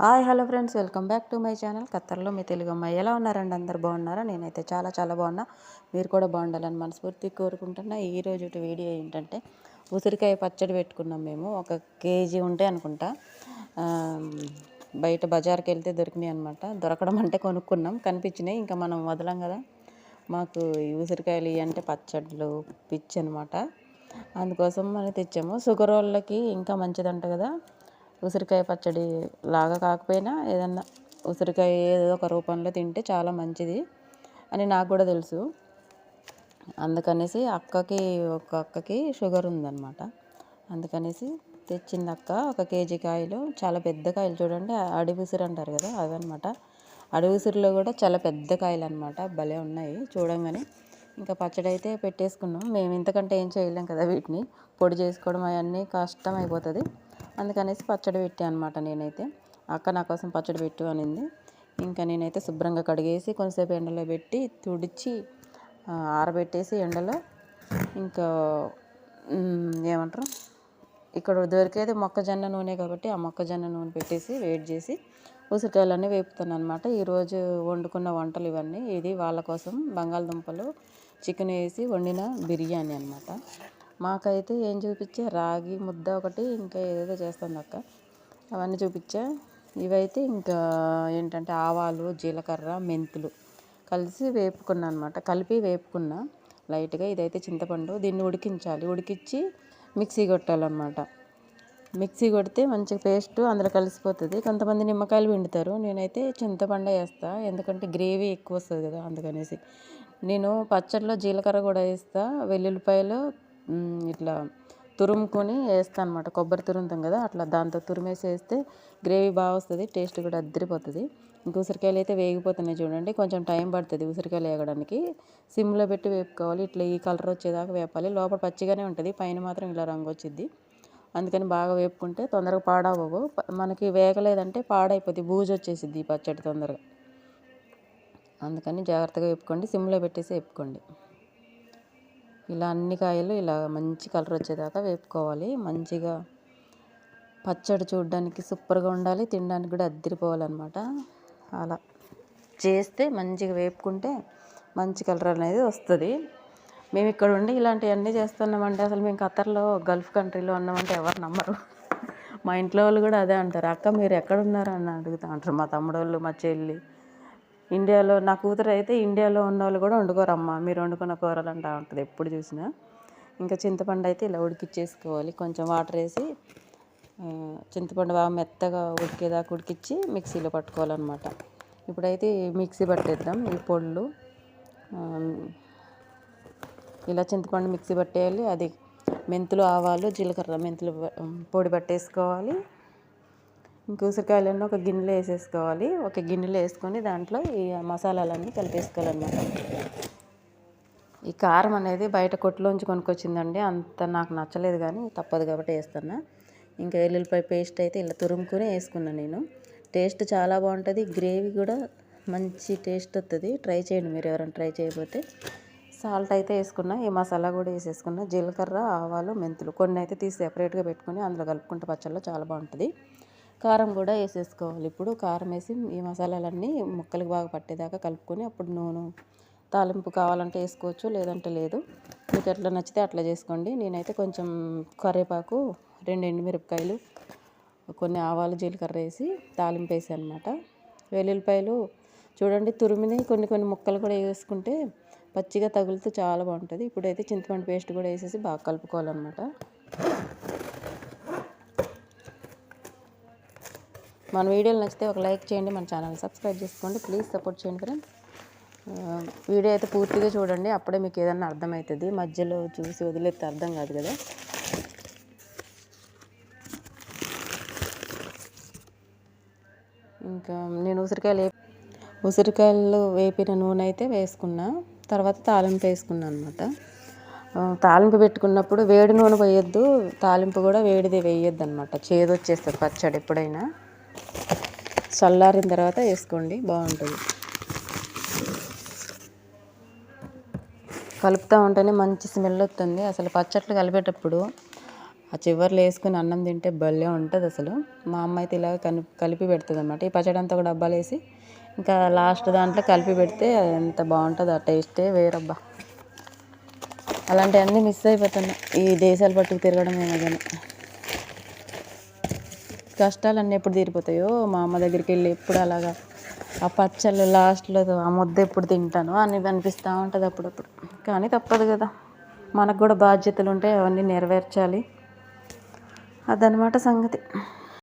Hi hello friends. Welcome back to my channel. ఖత్తర్లో మీ తెలుగు అమ్మాయి ఎలా ఉన్నారండి? అందరు బాగున్నారా? నేనైతే చాలా చాలా బాగున్నా. మీరు కూడా బాగుండాలని మనస్ఫూర్తి కోరుకుంటున్నా. ఈరోజు వీడియో ఏంటంటే ఉసిరికాయ పచ్చడి పెట్టుకున్నాం మేము. ఒక కేజీ ఉంటే అనుకుంటా. బయట బజార్కి వెళ్తే దొరికినాయి అనమాట దొరకడం అంటే కొనుక్కున్నాం. కనిపించినాయి. ఇంకా మనం వదలం కదా. మాకు ఈ ఉసిరికాయలు ఇవి అంటే పచ్చళ్ళు పిచ్చి అనమాట అందుకోసం మనం తెచ్చాము. షుగర్ వాళ్ళకి ఇంకా మంచిదంట కదా. ఉసిరికాయ పచ్చడి లాగా కాకపోయినా ఏదన్నా ఉసిరికాయ ఏదో ఒక రూపంలో తింటే చాలా మంచిది అని నాకు కూడా తెలుసు. అందుకనేసి అక్కకి ఒక అక్కకి షుగర్ ఉందన్నమాట. అందుకనేసి తెచ్చింది అక్క ఒక కేజీ కాయలు చాలా పెద్ద కాయలు చూడండి అడవి ఉసిరి అంటారు కదా అవన్నమాట అడవి ఉసిరిలో కూడా చాలా పెద్ద కాయలు అనమాట భలే ఉన్నాయి చూడంగానే. ఇంకా పచ్చడి అయితే పెట్టేసుకున్నాం. మేము ఇంతకంటే ఏం చేయలేం కదా వీటిని. పొడి చేసుకోవడం అవన్నీ కష్టం అయిపోతుంది అందుకనేసి పచ్చడి పెట్టాను అనమాట నేనైతే. అక్క నా కోసం పచ్చడి పెట్టు అనింది. ఇంకా నేనైతే శుభ్రంగా కడిగేసి కొంతసేపు ఎండలో పెట్టి తుడిచి ఆరబెట్టేసి ఎండలో ఇంకా ఏమంటారు? ఇక్కడ దొరికేది మొక్కజొన్న నూనె కాబట్టి ఆ మొక్కజొన్న నూనె పెట్టేసి వేడి చేసి ఉసిరికాయలన్నీ వేపుతాను అనమాట ఈరోజు వండుకున్న వంటలు ఇవన్నీ. ఇది వాళ్ళ కోసం బంగాళదుంపలు చికెన్ వేసి వండిన బిర్యానీ అనమాట మాకైతే ఏం చూపించే? రాగి ముద్ద ఒకటి ఇంకా ఏదేదో చేస్తుంది అక్క. అవన్నీ చూపించా. ఇవైతే ఇంకా ఏంటంటే ఆవాలు జీలకర్ర మెంతులు కలిసి వేపుకున్నా అనమాట కలిపి వేపుకున్నా. లైట్గా ఇదైతే చింతపండు దీన్ని ఉడికించాలి. ఉడికించి మిక్సీ కొట్టాలన్నమాట. మిక్సీ కొడితే మంచిగా పేస్ట్ అందులో కలిసిపోతుంది. కొంతమంది నిమ్మకాయలు పిండుతారు. నేనైతే చింతపండు వేస్తా. ఎందుకంటే గ్రేవీ ఎక్కువ వస్తుంది కదా అందుకనేసి. నేను పచ్చడిలో జీలకర్ర కూడా వేస్తా. వెల్లుల్లిపాయలు ఇట్లా తురుముకొని వేస్తాను అనమాట కొబ్బరి తురుముతాం కదా అట్లా దాంతో తురిమేసి వేస్తే గ్రేవీ బాగా వస్తుంది టేస్ట్ కూడా అద్దరిపోతుంది. ఇంక ఉసిరికాయలు అయితే వేగిపోతున్నాయి చూడండి కొంచెం టైం పడుతుంది ఉసిరికాయలు వేగడానికి సిమ్లో పెట్టి వేపుకోవాలి ఇట్లా ఈ కలర్ వచ్చేదాకా వేపాలి. లోపల పచ్చిగానే ఉంటుంది పైన మాత్రం ఇలా రంగు వచ్చింది అందుకని బాగా వేపుకుంటే తొందరగా పాడవవు. మనకి వేగలేదంటే పాడైపోతుంది బూజు వచ్చేసిద్ది ఈ పచ్చడి తొందరగా. అందుకని జాగ్రత్తగా వేపుకోండి సిమ్లో పెట్టేసి వేపుకోండి. ఇలా అన్ని కాయలు ఇలా మంచి కలర్ వచ్చేదాకా వేపుకోవాలి. మంచిగా పచ్చడి చూడడానికి సూపర్గా ఉండాలి. తినడానికి కూడా అద్దరిపోవాలన్నమాట. అలా చేస్తే మంచిగా వేపుకుంటే మంచి కలర్ అనేది వస్తుంది. మేము ఇక్కడ ఉండి ఇలాంటివన్నీ చేస్తున్నామంటే అసలు మేము ఖతర్లో గల్ఫ్ కంట్రీలో ఉన్నామంటే ఎవరు నమ్మరు. మా ఇంట్లో వాళ్ళు కూడా అదే అంటారు. అక్క మీరు ఎక్కడ ఉన్నారు అని అడుగుతా అంటారు మా తమ్ముడు వాళ్ళు మా చెల్లి. ఇండియాలో నా కూతురు అయితే ఇండియాలో ఉన్న వాళ్ళు కూడా వండుకోరమ్మా. మీరు వండుకున్న కూరలు అంటా ఉంటుంది ఎప్పుడు చూసినా. ఇంకా చింతపండు అయితే ఇలా ఉడికిచ్చేసుకోవాలి. కొంచెం వాటర్ వేసి చింతపండు బాగా మెత్తగా ఉడికేదాకా ఉడికిచ్చి మిక్సీలో పట్టుకోవాలన్నమాట. ఇప్పుడైతే మిక్సీ పట్టేద్దాం. ఈ పొళ్ళు ఇలా చింతపండు మిక్సీ పట్టేయాలి. అది మెంతులు ఆవాలు జీలకర్ర మెంతులు పొడి పట్టేసుకోవాలి. ఉసిరికాయలన్నీ ఒక గిన్నెలో వేసేసుకోవాలి. ఒక గిన్నెలో వేసుకొని దాంట్లో ఈ మసాలాలన్నీ కలిపేసుకోవాలన్నమాట. ఈ కారం అనేది బయట కొట్టులోంచి కొనుక్కొచ్చిందండి. అంత నాకు నచ్చలేదు కానీ తప్పదు కాబట్టి వేస్తున్నా. ఇంకా ఎల్లుల్లిపాయ పేస్ట్ అయితే ఇలా తురుముకుని వేసుకున్నాను నేను. టేస్ట్ చాలా బాగుంటుంది. గ్రేవీ కూడా మంచి టేస్ట్ వస్తుంది ట్రై చేయండి మీరు ఎవరైనా ట్రై చేయకపోతే. సాల్ట్ అయితే వేసుకున్నా. ఈ మసాలా కూడా వేసేసుకున్నా. జీలకర్ర ఆవాలు మెంతులు కొన్ని అయితే తీసి సెపరేట్గా పెట్టుకుని అందులో కలుపుకుంటే పచ్చళ్ళలో చాలా బాగుంటుంది. కారం కూడా వేసేసుకోవాలి. ఇప్పుడు కారం వేసి ఈ మసాలాలన్నీ ముక్కలకు బాగా పట్టేదాకా కలుపుకొని అప్పుడు నూనె తాలింపు కావాలంటే వేసుకోవచ్చు లేదంటే లేదు. మీకు ఎట్లా నచ్చితే అట్లా చేసుకోండి. నేనైతే కొంచెం కరివేపాకు రెండు ఎండుమిరపకాయలు కొన్ని ఆవాలు జీలకర్ర వేసి తాలింపు వేసాను అనమాట వెల్లుల్లిపాయలు చూడండి తురిమిని కొన్ని కొన్ని ముక్కలు కూడా వేసుకుంటే పచ్చిగా తగులుతూ చాలా బాగుంటుంది. ఇప్పుడైతే చింతపండు పేస్ట్ కూడా వేసేసి బాగా కలుపుకోవాలన్నమాట. మన వీడియోలు నచ్చితే ఒక లైక్ చేయండి మన ఛానల్ సబ్స్క్రైబ్ చేసుకోండి ప్లీజ్ సపోర్ట్ చేయండి ఫ్రెండ్స్ వీడియో అయితే పూర్తిగా చూడండి అప్పుడే మీకు ఏదన్నా అర్థమవుతుంది. మధ్యలో చూసి వదిలేస్తే అర్థం కాదు కదా. ఇంకా నేను ఉసిరికాయలు వే- ఉసిరికాయలు వేపిన నూనె అయితే వేసుకున్నా తర్వాత తాలింపు వేసుకున్నాను అనమాట తాలింపు పెట్టుకున్నప్పుడు వేడి నూనె పోయొద్దు తాలింపు కూడా వేడిది వేయొద్దు అనమాట చేదొచ్చేస్తుంది పచ్చడి ఎప్పుడైనా. చల్లారిన తర్వాత వేసుకోండి బాగుంటుంది. కలుపుతూ ఉంటేనే మంచి స్మెల్ వస్తుంది. అసలు పచ్చట్లు కలిపేటప్పుడు ఆ చివర్లో వేసుకుని అన్నం తింటే భలే ఉంటుంది అసలు. మా అమ్మ అయితే ఇలా కని కలిపి పెడుతుంది అనమాట ఈ పచ్చడి అంతా ఒక డబ్బాలు వేసి ఇంకా లాస్ట్ దాంట్లో కలిపి పెడితే ఎంత బాగుంటుందో ఆ టేస్టే వేరబ్బా. అలాంటివన్నీ మిస్ అయిపోతున్నా ఈ దేశాలు పట్టుకు తిరగడం ఏమో కష్టాలన్నీ ఎప్పుడు తీరిపోతాయో? మా అమ్మ దగ్గరికి వెళ్ళి ఎప్పుడు అలాగా ఆ పచ్చళ్ళు లాస్ట్లో ఆ ముద్ద ఎప్పుడు తింటాను అని అనిపిస్తూ ఉంటుంది అప్పుడప్పుడు. కానీ తప్పదు కదా. మనకు కూడా బాధ్యతలు ఉంటాయి అవన్నీ నెరవేర్చాలి. అదనమాట సంగతి.